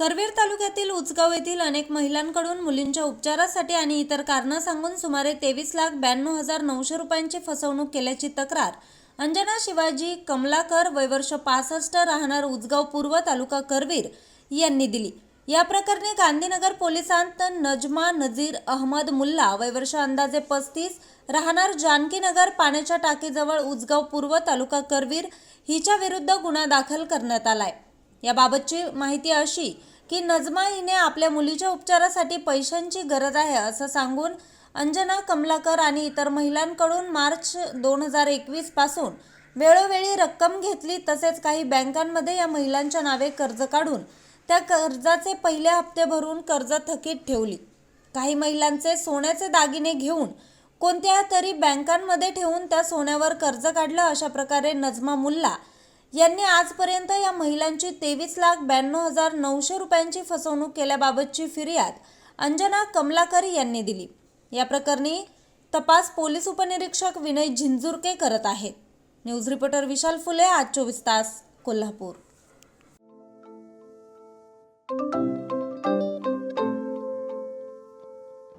करवीर तालुक्यातील उचगाव येथील अनेक महिलांकडून मुलींच्या उपचारासाठी आणि इतर कारणं सांगून सुमारे तेवीस लाख ब्याण्णव हजार नऊशे रुपयांची फसवणूक केल्याची तक्रार. अंजना शिवाजी कमलाकर वयवर्ष पासष्ट राहणार उचगाव पूर्व तालुका करवीर यांनी दिली. या प्रकरणी गांधीनगर पोलिसांत नजमा नजीर अहमद मुल्ला वयवर्ष अंदाजे पस्तीस राहणार जानकीनगर पाण्याच्या टाकीजवळ उचगाव पूर्व तालुका करवीर हिच्या विरुद्ध गुन्हा दाखल करण्यात आलाय. याबाबतची माहिती अशी की नजमा हिने आपल्या मुलीच्या उपचारासाठी पैशांची गरज आहे असं सांगून अंजना कमलाकर आणि इतर महिलांकडून मार्च दोन हजार एकवीसपासून वेळोवेळी रक्कम घेतली तसेच काही बँकांमध्ये या महिलांच्या नावे कर्ज काढून त्या कर्जाचे पहिले हप्ते भरून कर्ज थकीत ठेवली. काही महिलांचे सोन्याचे दागिने घेऊन कोणत्या तरी बँकांमध्ये ठेवून त्या सोन्यावर कर्ज काढलं अशा प्रकारे नजमा मुल्ला यांनी आजपर्यंत या महिलांची तेवीस लाख ब्याण्णव हजार नऊशे रुपयांची फसवणूक केल्याबाबतची फिर्याद अंजना कमलाकर यांनी दिली. या प्रकरणी तपास पोलीस उपनिरीक्षक विनय झिंजुरके करत आहेत. न्यूज रिपोर्टर विशाल फुले आज चोवीस तास कोल्हापूर.